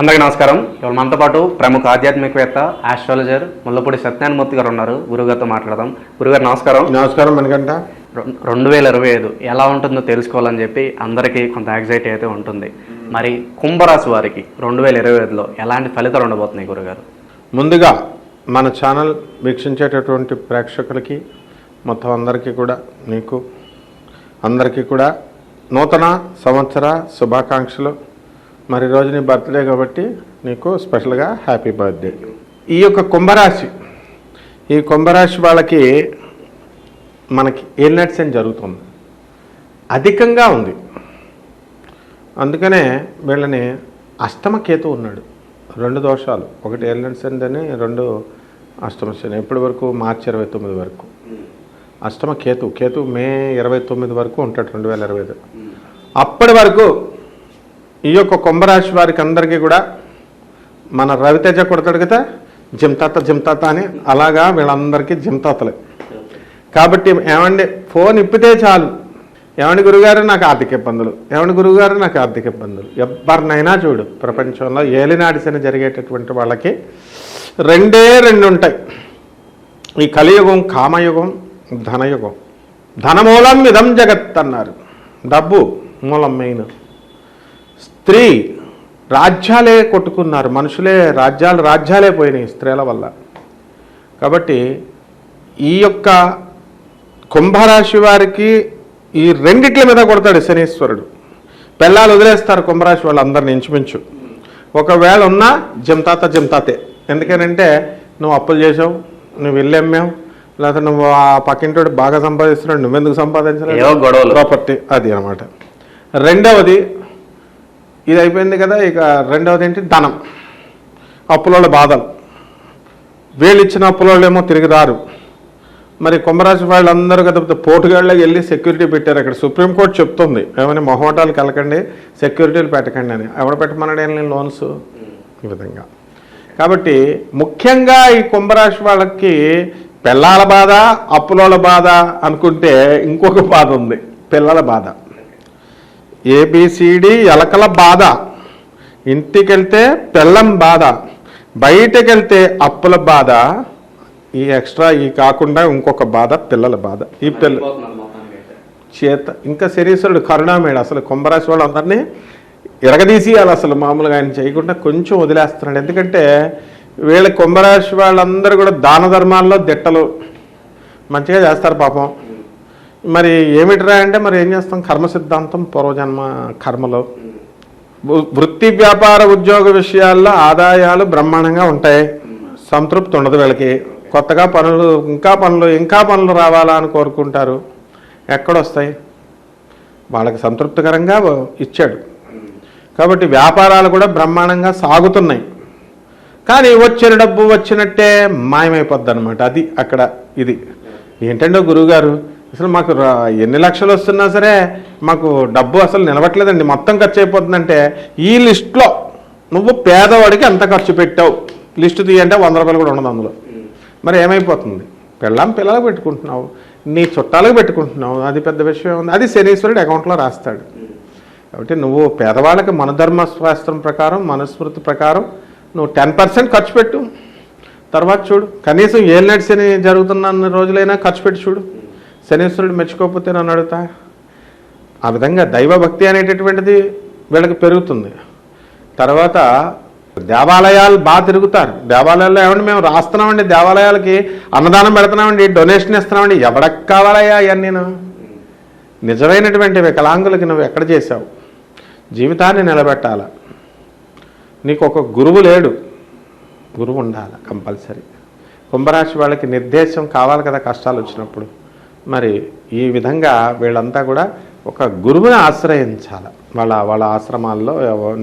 అందరికీ నమస్కారం. ఇవాళ మనతో పాటు ప్రముఖ ఆధ్యాత్మికవేత్త ఆస్ట్రాలజర్ ముల్లపూడి సత్యనారాయణమూర్తి గారు ఉన్నారు. గురుగారితో మాట్లాడదాం. గురుగారు నమస్కారం. నమస్కారం మనకంట రెండు వేల ఇరవై ఐదు ఎలా ఉంటుందో తెలుసుకోవాలని చెప్పి అందరికీ కొంత యాంగ్జైటీ అయితే ఉంటుంది. మరి కుంభరాశి వారికి రెండు వేల ఇరవై ఐదులో ఎలాంటి ఫలితాలు ఉండబోతున్నాయి గురుగారు ముందుగా మన ఛానల్ వీక్షించేటటువంటి ప్రేక్షకులకి మొత్తం అందరికీ కూడా నీకు అందరికీ కూడా నూతన సంవత్సర శుభాకాంక్షలు. మరి రోజు నీ బర్త్డే కాబట్టి నీకు స్పెషల్గా హ్యాపీ బర్త్డే. ఈ యొక్క కుంభరాశి ఈ కుంభరాశి వాళ్ళకి మనకి ఏలినట్స్ అని జరుగుతుంది. అధికంగా ఉంది. అందుకనే వీళ్ళని అష్టమ కేతు ఉన్నాడు. రెండు దోషాలు. ఒకటి ఏలినట్స్ అని రెండు అష్టమ శని. ఎప్పటి వరకు? మార్చి ఇరవై తొమ్మిది వరకు. అష్టమ కేతు. కేతు మే ఇరవై తొమ్మిది వరకు ఉంటాడు రెండు వేల ఇరవై అప్పటి వరకు ఈ యొక్క కుంభరాశి వారికి అందరికీ కూడా మన రవితేజ కొడతాడు కదా జిమ్తాత జిమ్తాత అని అలాగా వీళ్ళందరికీ జిమ్తాతలే కాబట్టి ఏమండి ఫోన్ ఇప్పితే చాలు. ఏమండి గురుగారు నాకు ఆర్థిక ఇబ్బందులు. ఏమండి గురుగారు నాకు ఆర్థిక ఇబ్బందులు. ఎవరినైనా చూడు ప్రపంచంలో ఏలినాడిసిన జరిగేటటువంటి వాళ్ళకి రెండే రెండు ఉంటాయి ఈ కలియుగం కామయుగం ధనయుగం. ధనమూలం ఇదం జగత్ అన్నారు. డబ్బు మూలం మెయిన్. స్త్రీ రాజ్యాలే కొట్టుకున్నారు. మనుషులే రాజ్యాలు రాజ్యాలే పోయినాయి స్త్రీల వల్ల. కాబట్టి ఈ యొక్క కుంభరాశి వారికి ఈ రెండిట్ల మీద కొడతాడు శనీశ్వరుడు. పెళ్ళాలు వదిలేస్తారు కుంభరాశి వాళ్ళందరిని ఇంచుమించు. ఒకవేళ ఉన్నా జిమ్తాత జిమ్తాతే ఎందుకనంటే నువ్వు అప్పులు చేసావు నువ్వు ఇల్లు అమ్మావు లేకపోతే నువ్వు ఆ పక్కింటోడు బాగా సంపాదిస్తున్నాడు నువ్వెందుకు సంపాదించలేదు గొడవలు. ప్రాపర్టీ. అది అనమాట రెండవది ఇది అయిపోయింది కదా ఇక రెండవది ఏంటి? ధనం. అప్పులోళ్ళ బాధలు. వీళ్ళు ఇచ్చిన అప్పులోళ్ళు ఏమో తిరిగి రారు. మరి కుంభరాశి వాళ్ళందరూ కదా పోటుగాళ్ళకి వెళ్ళి సెక్యూరిటీ పెట్టారు అక్కడ. సుప్రీంకోర్టు చెప్తుంది ఏమని మొహమాటాలు కలకండి సెక్యూరిటీలు పెట్టకండి అని. ఎవడ పెట్టమన్నాడు ఏం లోన్స్? ఈ విధంగా. కాబట్టి ముఖ్యంగా ఈ కుంభరాశి వాళ్ళకి పిల్లల బాధ అప్పులోళ్ళ బాధ అనుకుంటే ఇంకొక బాధ ఉంది పిల్లల బాధ. ఏబిసిడి ఎలకల బాధ. ఇంటికెళ్తే పిల్లం బాధ. బయటకెళ్తే అప్పుల బాధ. ఈ ఎక్స్ట్రా ఈ కాకుండా ఇంకొక బాధ పిల్లల బాధ. ఈ పిల్ల చేత ఇంకా శరీశ్వరుడు కరుణామేడు అసలు కుంభరాశి వాళ్ళందరినీ ఇరగదీసేయాలి అసలు మామూలుగా ఆయన చేయకుండా కొంచెం వదిలేస్తున్నాడు. ఎందుకంటే వీళ్ళ కుంభరాశి వాళ్ళందరూ కూడా దాన ధర్మాల్లో దిట్టలు. మంచిగా చేస్తారు పాపం. మరి ఏమిటిరా అంటే మరి ఏం చేస్తాం? కర్మ సిద్ధాంతం పూర్వజన్మ కర్మలో. వృ- వృత్తి వ్యాపార ఉద్యోగ విషయాల్లో ఆదాయాలు బ్రహ్మాండంగా ఉంటాయి. సంతృప్తి ఉండదు వీళ్ళకి. కొత్తగా పనులు ఇంకా పనులు ఇంకా పనులు రావాలా అని కోరుకుంటారు. ఎక్కడొస్తాయి? వాళ్ళకి సంతృప్తికరంగా ఇచ్చాడు. కాబట్టి వ్యాపారాలు కూడా బ్రహ్మాండంగా సాగుతున్నాయి. కానీ వచ్చిన డబ్బు వచ్చినట్టే మాయమైపోద్ది అనమాట అది అక్కడ ఇది. ఏంటంటే గురువుగారు? అసలు మాకు ఎన్ని లక్షలు వస్తున్నా సరే మాకు డబ్బు అసలు నిలవట్లేదండి. మొత్తం ఖర్చు అయిపోతుందంటే ఈ లిస్ట్లో నువ్వు పేదవాడికి ఎంత ఖర్చు పెట్టావు. లిస్టు తీయంటే వంద రూపాయలు కూడా ఉండదు అందులో. మరి ఏమైపోతుంది? పెళ్ళాం పిల్లలకు పెట్టుకుంటున్నావు. నీ చుట్టాలకు పెట్టుకుంటున్నావు. అది పెద్ద విషయం ఉంది. అది శనీశ్వరుడు అకౌంట్లో రాస్తాడు. కాబట్టి నువ్వు పేదవాళ్ళకి మనధర్మ శాస్త్రం ప్రకారం మనస్మృతి ప్రకారం నువ్వు టెన్ పర్సెంట్ ఖర్చు పెట్టు. తర్వాత చూడు కనీసం ఏలినాటి నడిచిన జరుగుతున్న రోజులైనా ఖర్చు పెట్టి చూడు. శనేశ్వరుడు మెచ్చుకోకపోతే నన్ను అడుగుతా? ఆ విధంగా దైవభక్తి అనేటటువంటిది వీళ్ళకి పెరుగుతుంది. తర్వాత దేవాలయాలు బాగా తిరుగుతారు. దేవాలయాల్లో ఏమండి మేము రాస్తున్నామండి దేవాలయాలకి అన్నదానం పెడుతున్నామండి డొనేషన్ ఇస్తున్నామండి. ఎవడకు కావాలయ్యా అవన్నీ నిజమైనటువంటి వికలాంగులకి నువ్వు ఎక్కడ చేశావు? జీవితాన్ని నిలబెట్టాల? నీకు ఒక గురువు లేడు. గురువు ఉండాలి కంపల్సరీ? కుంభరాశి వాళ్ళకి నిర్దేశం కావాలి కదా కష్టాలు వచ్చినప్పుడు. మరి ఈ విధంగా వీళ్ళంతా కూడా ఒక గురువుని ఆశ్రయించాలి. వాళ్ళ వాళ్ళ ఆశ్రమాల్లో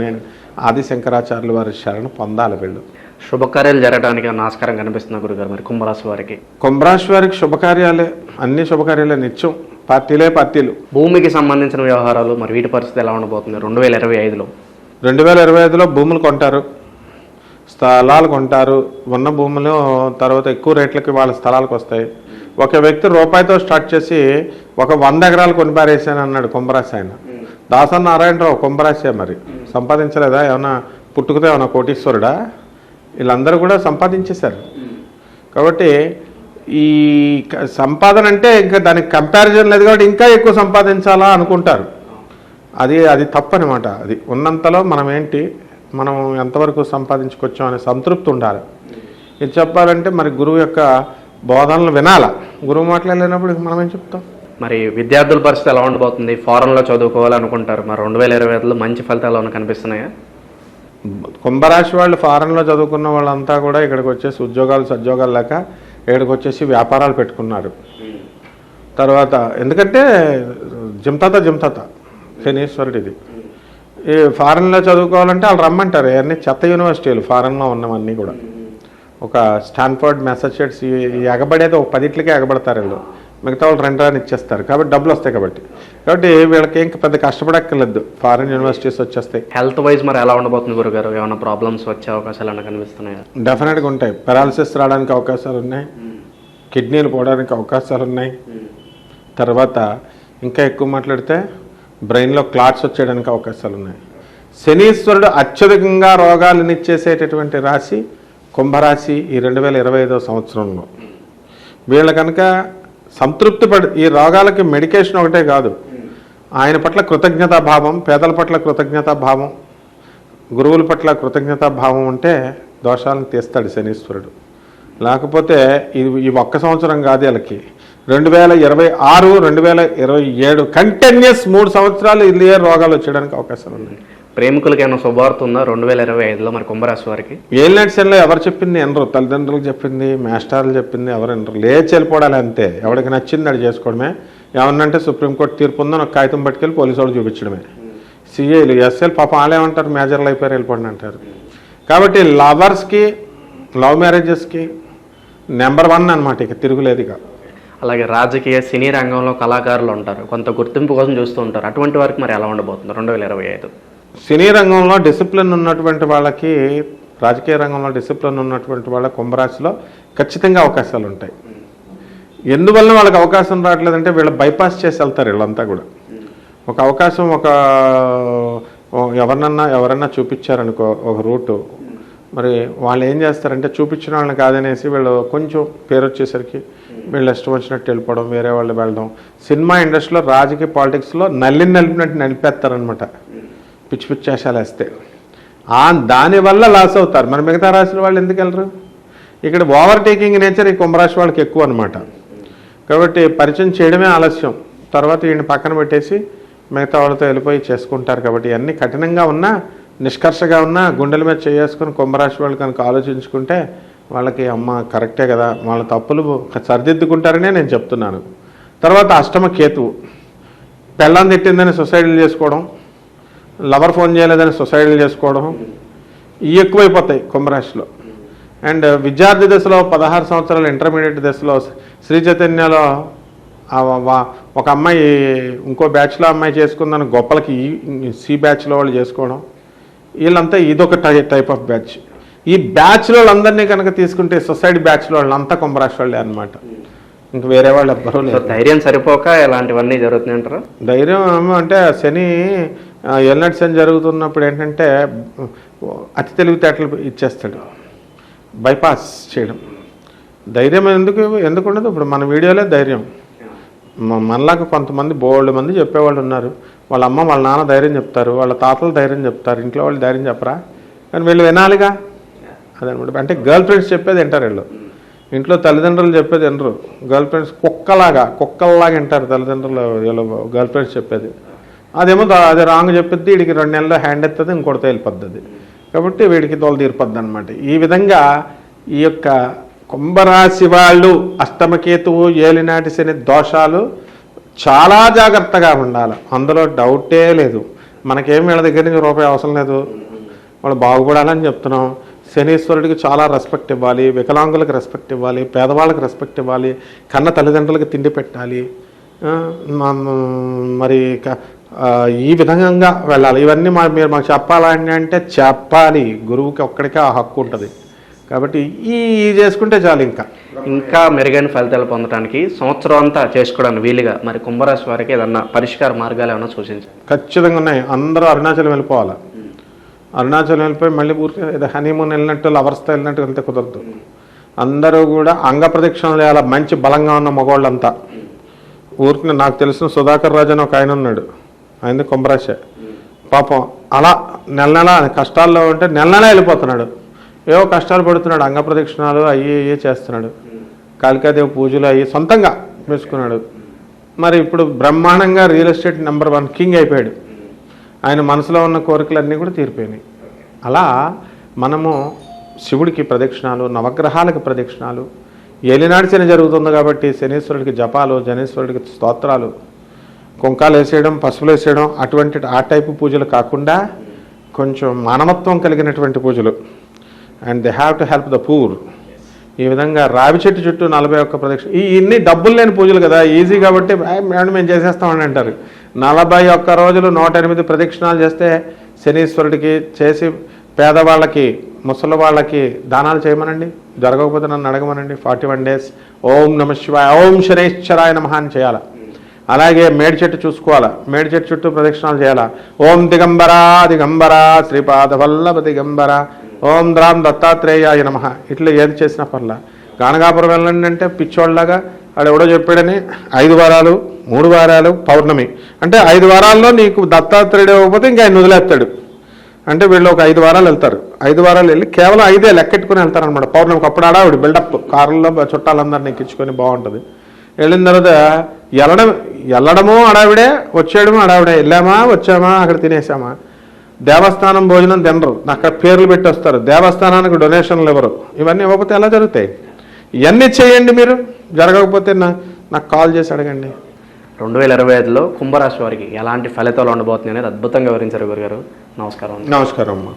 నేను ఆది శంకరాచార్యుల వారి శరణు పొందాలి వీళ్ళు. శుభకార్యాలు జరగడానికి ఆస్కారం కనిపిస్తున్న గురుగారు మరి కుంభరాశి వారికి. కుంభరాశి వారికి శుభకార్యాలే అన్ని శుభకార్యాలే నిత్యం పార్టీలే పార్టీలు. భూమికి సంబంధించిన వ్యవహారాలు మరి వీటి పరిస్థితి ఎలా ఉండబోతుంది? రెండు వేల ఇరవై ఐదులో. రెండు వేల ఇరవై ఐదులో భూములు కొంటారు. స్థలాలు కొంటారు. ఉన్న భూములు తర్వాత ఎక్కువ రేట్లకి వాళ్ళ స్థలాలకు వస్తాయి. ఒక వ్యక్తి రూపాయితో స్టార్ట్ చేసి ఒక వంద ఎకరాలు కొనిపారేసాను అన్నాడు కుంభరాశి ఆయన. దాసన్ నారాయణరావు కుంభరాశే మరి. సంపాదించలేదా? ఏమన్నా పుట్టుకతో ఏమన్నా కోటీశ్వరుడా? వీళ్ళందరూ కూడా సంపాదించేశారు. కాబట్టి ఈ సంపాదన అంటే ఇంకా దానికి కంపారిజన్ లేదు కాబట్టి ఇంకా ఎక్కువ సంపాదించాలా అనుకుంటారు. అది అది తప్పనమాట. అది ఉన్నంతలో మనం ఏంటి మనం ఎంతవరకు సంపాదించుకొచ్చాం అనే సంతృప్తి ఉండాలి. ఇది చెప్పాలంటే మరి గురువు యొక్క బోధనలు వినాల? గురువు మాట్లాడలేనప్పుడు మనం ఏం చెప్తాం? మరి విద్యార్థుల పరిస్థితి ఎలా ఉండబోతుంది? ఫారెన్లో చదువుకోవాలనుకుంటారు. మరి రెండు వేల ఇరవై ఐదులో మంచి ఫలితాలు ఏమైనా కనిపిస్తున్నాయా? కుంభరాశి వాళ్ళు ఫారెన్లో చదువుకున్న వాళ్ళంతా కూడా ఇక్కడికి వచ్చేసి ఉద్యోగాలు సద్యోగాలు లేక ఇక్కడికి వచ్చేసి వ్యాపారాలు పెట్టుకున్నారు. తర్వాత ఎందుకంటే జిమ్తాత జిమ్తాత. శనీశ్వరుడిది. ఈ ఫారెన్లో చదువుకోవాలంటే వాళ్ళు రమ్మంటారు. అన్ని చెత్త యూనివర్సిటీలు ఫారెన్లో ఉన్నవన్నీ కూడా. ఒక స్టాన్ఫర్డ్ మెసచ్యూట్స్ ఎగబడేది ఒక పదిట్లకే ఎగబడతారు వీళ్ళు. మిగతా వాళ్ళు రెండు రాని ఇచ్చేస్తారు. కాబట్టి డబ్బులు వస్తాయి కాబట్టి. కాబట్టి వీళ్ళకి ఇంకా పెద్ద కష్టపడక్కర్లేదు. ఫారెన్ యూనివర్సిటీస్ వచ్చేస్తాయి. హెల్త్ వైజ్ మరి ఎలా ఉండబోతుంది గురుగారు? ఏమైనా ప్రాబ్లమ్స్ వచ్చే అవకాశాలు ఏమైనా కనిపిస్తున్నాయా? డెఫినెట్గా ఉంటాయి. పెరాలసిస్ రావడానికి అవకాశాలు ఉన్నాయి. కిడ్నీలు పోవడానికి అవకాశాలు ఉన్నాయి. తర్వాత ఇంకా ఎక్కువ మాట్లాడితే బ్రెయిన్లో క్లాట్స్ వచ్చేయడానికి అవకాశాలు ఉన్నాయి. శనీశ్వరుడు అత్యధికంగా రోగాలను ఇచ్చేసేటటువంటి రాశి కుంభరాశి ఈ రెండు వేల ఇరవై ఐదో సంవత్సరంలో. వీళ్ళ కనుక సంతృప్తి పడి ఈ రోగాలకి మెడికేషన్ ఒకటే కాదు. ఆయన పట్ల కృతజ్ఞతా భావం పేదల పట్ల కృతజ్ఞతా భావం గురువుల పట్ల కృతజ్ఞతా భావం ఉంటే దోషాలను తీస్తాడు శనీశ్వరుడు. లేకపోతే ఇది ఈ ఒక్క సంవత్సరం కాదు వీళ్ళకి. రెండు వేల ఇరవై ఆరు రెండు వేల ఇరవై ఏడు కంటిన్యూస్ మూడు సంవత్సరాలు ఇల్లు రోగాలు వచ్చేయడానికి అవకాశాలు ఉన్నాయి. ప్రేమికులకి ఏమైనా శుభవార్త ఉందా? రెండు వేల ఇరవై ఐదులో మరి కుంభరాశి వారికి? శనిలో ఎవరు చెప్పింది ఎనరు తల్లిదండ్రులు చెప్పింది మాస్టర్లు చెప్పింది ఎవరు ఎనరు లేచి వెళ్ళిపోవడాలి అంతే. ఎవరికి నచ్చింది అది చేసుకోవడమే. ఏమన్నంటే సుప్రీంకోర్టు తీర్పు ఉందని ఒక కాగితం పట్టుకెళ్ళి పోలీసు వాళ్ళు చూపించడమే సిఐలు ఎస్ఎల్ పాపం వాళ్ళేమంటారు మేజర్లు అయిపోయారు వెళ్ళిపోండి అంటారు. కాబట్టి లవర్స్కి లవ్ మ్యారేజెస్కి నెంబర్ వన్ అనమాట ఇక తిరుగులేదు ఇక. అలాగే రాజకీయ సినీ రంగంలో కళాకారులు ఉంటారు. కొంత గుర్తింపు కోసం చూస్తూ ఉంటారు. అటువంటి వారికి మరి ఎలా ఉండబోతుంది? రెండు వేల ఇరవై ఐదు. సినీ రంగంలో డిసిప్లిన్ ఉన్నటువంటి వాళ్ళకి రాజకీయ రంగంలో డిసిప్లిన్ ఉన్నటువంటి వాళ్ళ కుంభరాశిలో ఖచ్చితంగా అవకాశాలు ఉంటాయి. ఎందువల్ల వాళ్ళకి అవకాశం రావట్లేదంటే వీళ్ళు బైపాస్ చేసి వెళ్తారు వీళ్ళంతా కూడా. ఒక అవకాశం ఒక ఎవరినన్నా ఎవరన్నా చూపించారనుకో ఒక రూటు. మరి వాళ్ళు ఏం చేస్తారంటే చూపించిన వాళ్ళని కాదనేసి వీళ్ళు కొంచెం పేరు వచ్చేసరికి వీళ్ళు ఇష్టం వచ్చినట్టు వెళ్ళిపోవడం వేరే వాళ్ళు వెళ్ళడం. సినిమా ఇండస్ట్రీలో రాజకీయ పాలిటిక్స్లో నల్లిని నలిపినట్టు నలిపేస్తారనమాట పిచ్చి పిచ్చి వేషాలు వేస్తే. దానివల్ల లాస్ అవుతారు. మరి మిగతా రాసిన వాళ్ళు ఎందుకు వెళ్ళరు? ఇక్కడ ఓవర్ టేకింగ్ నేచర్ ఈ కుంభరాశి వాళ్ళకి ఎక్కువ అనమాట కాబట్టి పరిచయం చేయడమే ఆలస్యం. తర్వాత ఈయన పక్కన పెట్టేసి మిగతా వాళ్ళతో వెళ్ళిపోయి చేసుకుంటారు కాబట్టి ఇవన్నీ కఠినంగా ఉన్నా నిష్కర్షగా ఉన్నా గుండెల మీద చేసుకుని కుంభరాశి వాళ్ళు కనుక ఆలోచించుకుంటే వాళ్ళకి అమ్మ కరెక్టే కదా వాళ్ళ తప్పులు సరిదిద్దుకుంటారనే నేను చెప్తున్నాను. తర్వాత అష్టమ కేతువు. పెళ్ళం తిట్టిందని సొసైటీలు చేసుకోవడం లవర్ ఫోన్ చేయలేదని సొసైటీలు చేసుకోవడం ఇవి ఎక్కువైపోతాయి కుంభరాశిలో. అండ్ విద్యార్థి దశలో పదహారు సంవత్సరాల ఇంటర్మీడియట్ దశలో శ్రీ చైతన్యలో ఒక అమ్మాయి ఇంకో బ్యాచ్లో అమ్మాయి చేసుకుందని గొప్పలకి ఈ సి బ్యాచ్లో వాళ్ళు చేసుకోవడం వీళ్ళంతా ఇదొక టై టైప్ ఆఫ్ బ్యాచ్. ఈ బ్యాచ్లో వాళ్ళందరినీ కనుక తీసుకుంటే సొసైటీ బ్యాచ్లో వాళ్ళంతా కుంభరాశి వాళ్ళే అనమాట ఇంక వేరే వాళ్ళు ఎవ్వరూ లేరు. ధైర్యం సరిపోక ఇలాంటివన్నీ జరుగుతున్నాయి అంటారా? ధైర్యం ఏమో అంటే శని ఎల్నటి శని జరుగుతున్నప్పుడు ఏంటంటే అతి తెలివితేటలు ఇచ్చేస్తాడు. బైపాస్ చేయడం. ధైర్యం ఎందుకు ఎందుకు ఉండదు? ఇప్పుడు మన వీడియోలే ధైర్యం. మనలాగా కొంతమంది బోల్డ్ మంది చెప్పేవాళ్ళు ఉన్నారు. వాళ్ళ అమ్మ వాళ్ళ నాన్న ధైర్యం చెప్తారు. వాళ్ళ తాతలు ధైర్యం చెప్తారు. ఇంట్లో వాళ్ళు ధైర్యం చెప్పరా? కానీ వీళ్ళు వినాలిగా. అదనమాట. అంటే గర్ల్ ఫ్రెండ్స్ చెప్పేది వింటారు వీళ్ళు. ఇంట్లో తల్లిదండ్రులు చెప్పేది వినరు. గర్ల్ ఫ్రెండ్స్ కుక్కలాగా కుక్కల్లాగా వింటారు తల్లిదండ్రులు వీళ్ళు గర్ల్ ఫ్రెండ్స్ చెప్పేది. అదేమో అది రాంగ్ చెప్పిద్ది వీడికి రెండు నెలల్లో హ్యాండ్ ఎత్తది ఇంకోటితో వెళ్ళిపోద్ది కాబట్టి వీడికి తోలు తీరిపోద్ది అనమాట ఈ విధంగా ఈ యొక్క కుంభరాశి వాళ్ళు అష్టమకేతువు ఏలినాటి శని దోషాలు చాలా జాగ్రత్తగా ఉండాలి. అందులో డౌటే లేదు. మనకేం వీళ్ళ దగ్గర నుంచి రూపాయి అవసరం లేదు. వాళ్ళు బాగుపడాలని చెప్తున్నాం. శనీశ్వరుడికి చాలా రెస్పెక్ట్ ఇవ్వాలి వికలాంగులకు రెస్పెక్ట్ ఇవ్వాలి పేదవాళ్ళకి రెస్పెక్ట్ ఇవ్వాలి కన్న తల్లిదండ్రులకు తిండి పెట్టాలి మరి ఈ విధంగా వెళ్ళాలి. ఇవన్నీ మా మీరు మాకు చెప్పాలని అంటే చెప్పాలి. గురువుకి ఒక్కడికే ఆ హక్కు ఉంటుంది. కాబట్టి ఈ చేసుకుంటే చాలు ఇంకా. ఇంకా మెరుగైన ఫలితాలు పొందడానికి సంవత్సరం అంతా చేసుకోవడానికి వీలుగా మరి కుంభరాశి వారికి ఏదన్నా పరిష్కార మార్గాలు ఏమైనా సూచించారు ఖచ్చితంగా ఉన్నాయి. అందరూ అరుణాచలం వెళ్ళిపోవాలి? అరుణాచలం వెళ్ళిపోయి మళ్ళీ ఊరికే ఏదో హనీమూన్ వెళ్ళినట్టు లవర్స్తో వెళ్ళినట్టు వెళ్తే కుదరదు. అందరూ కూడా అంగ ప్రదక్షిణలు చేయాలి మంచి బలంగా ఉన్న మగవాళ్ళంతా. ఊరికి నాకు తెలిసిన సుధాకర్ రాజు అని ఒక ఆయన ఉన్నాడు. ఆయన కుంభరాశ పాపం అలా నెల నెల కష్టాల్లో ఉంటే నెల నెల వెళ్ళిపోతున్నాడు. ఏవో కష్టాలు పడుతున్నాడు అంగ ప్రదక్షిణాలు అయ్యి ఇయ్యి చేస్తున్నాడు. కాళికాదేవి పూజలు అయ్యి సొంతంగా వేసుకున్నాడు. మరి ఇప్పుడు బ్రహ్మాండంగా real estate number one king అయిపోయాడు. ఆయన మనసులో ఉన్న కోరికలన్నీ కూడా తీరిపోయినాయి. అలా మనము శివుడికి ప్రదక్షిణాలు నవగ్రహాలకు ప్రదక్షిణాలు ఏలినాడు శని జరుగుతుంది కాబట్టి శనీశ్వరుడికి జపాలు జనేశ్వరుడికి స్తోత్రాలు కుంకాలు వేసేయడం పసుపులు వేసేయడం అటువంటి ఆ టైపు పూజలు కాకుండా కొంచెం మానవత్వం కలిగినటువంటి పూజలు. And they have to help the poor ఈ విధంగా రావి చెట్టు చుట్టూ నలభై ఒక్క ప్రదక్షిణ ఈ ఇన్ని డబ్బులు లేని పూజలు కదా ఈజీ కాబట్టి మేడం మేము చేసేస్తామని అంటారు. నలభై ఒక్క రోజులు నూట ఎనిమిది ప్రదక్షిణాలు చేస్తే శనీశ్వరుడికి చేసి పేదవాళ్ళకి ముసలి వాళ్ళకి దానాలు చేయమనండి. జరగకపోతే నన్ను అడగమనండి. ఫార్టీ వన్ డేస్ ఓం నమ శివాయ ఓం శనేశ్వరాయ నమః అని చేయాలి. అలాగే మేడి చెట్టు చూసుకోవాలా. మేడి చెట్టు చుట్టూ ప్రదక్షిణాలు చేయాలా. ఓం దిగంబరా దిగంబరా శ్రీపాద వల్లభ దిగంబర ఓం ద్రాం దత్తాత్రేయాయ నమ. ఇట్లా ఏది చేసినా పర్లా. గానగాపురం వెళ్ళండి అంటే పిచ్చోళ్ళలాగా అక్కడ ఎవడో చెప్పాడని? ఐదు వారాలు మూడు వారాలు పౌర్ణమి. అంటే ఐదు వారాల్లో నీకు దత్తాత్రేయుడు ఇవ్వకపోతే ఇంకా ఆయన వదిలేస్తాడు. అంటే వీళ్ళు ఒక ఐదు వారాలు వెళ్తారు. ఐదు వారాలు వెళ్ళి కేవలం ఐదే లెక్కెట్టుకుని వెళ్తారు అనమాట పౌర్ణమికి అప్పుడు ఆడావిడ బిల్డప్ కారులో చుట్టాలందరినీ ఎక్కించుకొని బాగుంటుంది. వెళ్ళిన తర్వాత వెళ్ళడం వెళ్ళడము అడావిడే వచ్చేయడము అడావిడే వెళ్ళామా వచ్చామా అక్కడ తినేసామా? దేవస్థానం భోజనం తినరు. అక్కడ పేర్లు పెట్టి వస్తారు. దేవస్థానానికి డొనేషన్లు ఇవ్వరు. ఇవన్నీ ఇవ్వకపోతే ఎలా జరుగుతాయి? ఇవన్నీ చేయండి మీరు. జరగకపోతే నా నాకు కాల్ చేసి అడగండి. రెండు వేల ఇరవై ఐదులో కుంభరాశి వారికి ఎలాంటి ఫలితాలు ఉండబోతున్నాయి అనేది అద్భుతంగా వివరించారు గురుగారు. నమస్కారం నమస్కారం అమ్మా.